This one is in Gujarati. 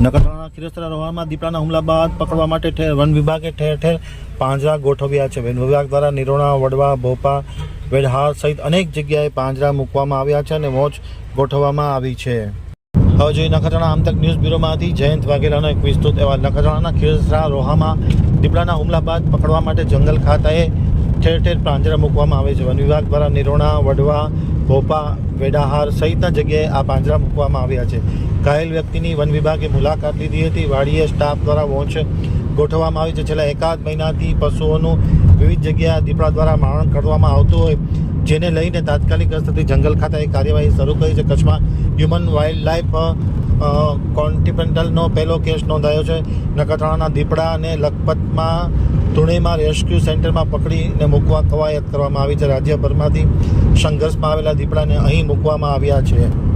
નખત્રાણા ખીરસરા રોહાણમાં દીપડાના હુમલા બાદ પકડવા માટે ઠેર વન વિભાગે ઠેર ઠેર પાંજરા ગોઠવ્યા છે. વન વિભાગ દ્વારા નિરોણા, વડવા, ભોપા, વેડહાર સહિત અનેક જગ્યાએ પાંજરા મૂકવામાં આવ્યા છે અને મોજ ગોઠવવામાં આવી છે. હવે જોઈએ નખત્રાણા આમતક ન્યૂઝ બ્યુરોમાંથી જયંત વાઘેલાનો એક વિસ્તૃત અહેવાલ. નખત્રાણાના ખીરસરા રોહામાં દીપડાના હુમલા બાદ પકડવા માટે જંગલ ખાતાએ ઠેર ઠેર પાંજરા મૂકવામાં આવે છે. વન વિભાગ દ્વારા નિરોણા, વડવા, ભોપા, વેડાહાર સહિતના જગ્યાએ આ પાંજરા મૂકવામાં આવ્યા છે. ઘાયલ વ્યક્તિની વન વિભાગે મુલાકાત લીધી હતી. વાડીએ સ્ટાફ દ્વારા વોચ ગોઠવવામાં આવી છે. છેલ્લા એકાદ મહિનાથી પશુઓનું વિવિધ જગ્યાએ દીપડા દ્વારા મારણ કરવામાં આવતું હોય, જેને લઈને તાત્કાલિક અસરથી જંગલ ખાતાએ કાર્યવાહી શરૂ કરી છે. કચ્છમાં હ્યુમન વાઇલ્ડ લાઈફ કોન્ટિપેન્ટલનો પહેલો કેસ નોંધાયો છે. નખત્રાણાના દીપડા અને લખપતમાં ધુણેમાં રેસ્ક્યુ સેન્ટરમાં પકડીને મૂકવા કવાયત કરવામાં આવી છે. રાજ્યભરમાંથી સંઘર્ષમાં આવેલા દીપડાને અહીં મૂકવામાં આવ્યા છે.